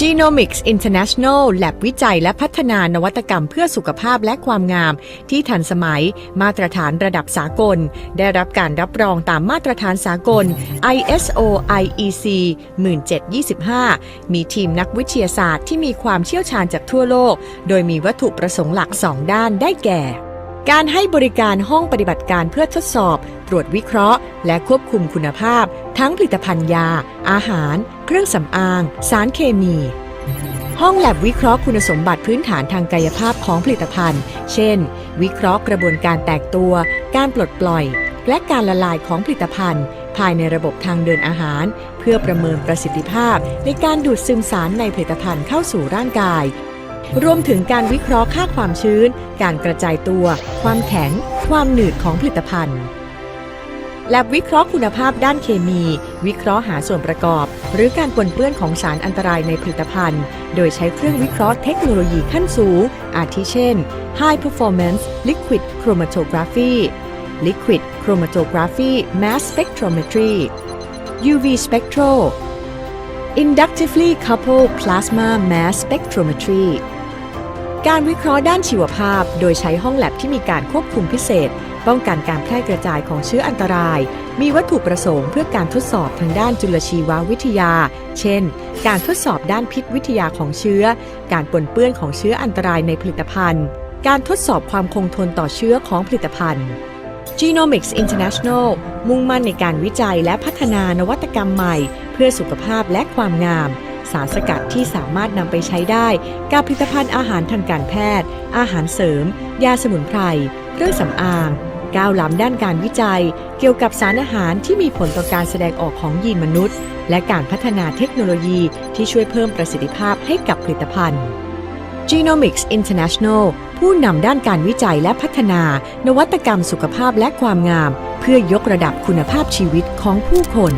Genomics International แลบวิจัยและพัฒนานวัตกรรมเพื่อสุขภาพและความงาม ที่ทันสมัย มาตรฐานระดับสากล ได้รับการรับรองตามมาตรฐานสากล ISO IEC 1725 มีทีมนักวิทยาศาสตร์ที่มีความเชี่ยวชาญจากทั่วโลก โดยมีวัตถุประสงค์หลัก 2 ด้านได้แก่การให้บริการห้องปฏิบัติการเพื่อทดสอบ รวจวิเคราะห์ และควบคุมคุณภาพ ทั้งผลิตภัณฑ์ยา อาหาร เครื่องสำอาง สารเคมี ห้องแลบวิเคราะห์คุณสมบัติพื้นฐานทางกายภาพของผลิตภัณฑ์ เช่น วิเคราะห์กระบวนการแตกตัว การปลดปล่อย และการละลายของผลิตภัณฑ์ ภายในระบบทางเดินอาหาร เพื่อประเมินประสิทธิภาพ ในการดูดซึมสารในผลิตภัณฑ์เข้าสู่ร่างกายรวมถึงการวิเคราะห์ค่าความชื้น การกระจายตัว ความแข็ง ความหนืดของผลิตภัณฑ์ แลบวิเคราะห์คุณภาพด้านเคมี วิเคราะห์หาส่วนประกอบ หรือการปนเปื้อนของสารอันตรายในผลิตภัณฑ์ โดยใช้เครื่องวิเคราะห์เทคโนโลยีขั้นสูง อาทิเช่น High Performance Liquid Chromatography Liquid Chromatography Mass Spectrometry UV Spectral Inductively Coupled Plasma Mass Spectrometry การวิเคราะห์ด้านชีวภาพ โดยใช้ห้องแลบที่มีการควบคุมพิเศษ ป้องกันการแพร่กระจายของเชื้ออันตราย มีวัตถุประสงค์เพื่อการทดสอบทางด้านจุลชีววิทยา เช่น การทดสอบด้านพิษวิทยาของเชื้อ การปนเปื้อนของเชื้ออันตรายในผลิตภัณฑ์ การทดสอบความคงทนต่อเชื้อของผลิตภัณฑ์ Genomics International มุ่งมั่นในการวิจัยและพัฒนานวัตกรรมใหม่ เพื่อสุขภาพและความงาม สารสกัดที่สามารถนำไปใช้ได้กับผลิตภัณฑ์อาหารทางการแพทย์ อาหารเสริม ยาสมุนไพร เครื่องสำอางก้าวล้ำด้านการวิจัย เกี่ยวกับสารอาหารที่มีผลต่อการแสดงออกของยีนมนุษย์ และการพัฒนาเทคโนโลยีที่ช่วยเพิ่มประสิทธิภาพให้กับผลิตภัณฑ์ Genomics International ผู้นำด้านการวิจัยและพัฒนา นวัตกรรมสุขภาพและความงาม เพื่อยกระดับคุณภาพชีวิตของผู้คน